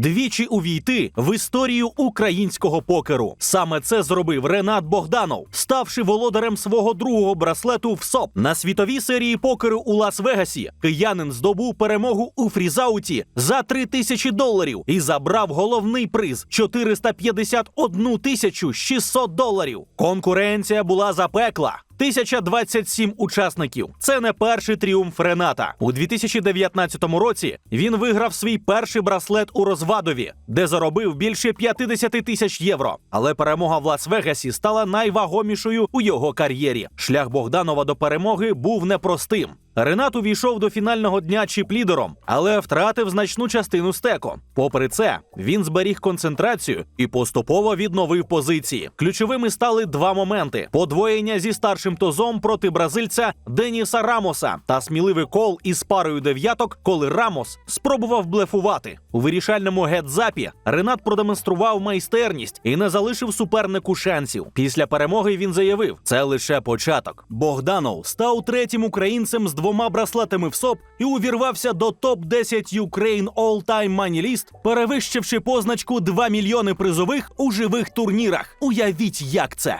двічі увійти в історію українського покеру. Саме це зробив Ренат Богданов, ставши володарем свого другого браслету в СОП. На світовій серії покеру у Лас-Вегасі киянин здобув перемогу у фрізауті за 3 тисячі доларів і забрав головний приз 451 тисячу 600 доларів. Конкуренція була запекла. 1027 учасників. Це не перший тріумф Рената. У 2019 році він виграв свій перший браслет у Розвадові, де заробив більше 50 тисяч євро. Але перемога в Лас-Вегасі стала найвагомішою у його кар'єрі. Шлях Богданова до перемоги був непростим. Ренат увійшов до фінального дня чіп-лідером, але втратив значну частину стеку. Попри це, він зберіг концентрацію і поступово відновив позиції. Ключовими стали два моменти: подвоєння зі старшим тозом проти бразильця Деніса Рамоса та сміливий кол із парою дев'яток, коли Рамос спробував блефувати. У вирішальному гетзапі Ренат продемонстрував майстерність і не залишив супернику шансів. Після перемоги він заявив: це лише початок. Богданов став третім українцем з двома браслетами в СОП і увірвався до топ 10 Ukraine All Time Money List, перевищивши позначку 2 мільйони призових у живих турнірах. Уявіть, як це.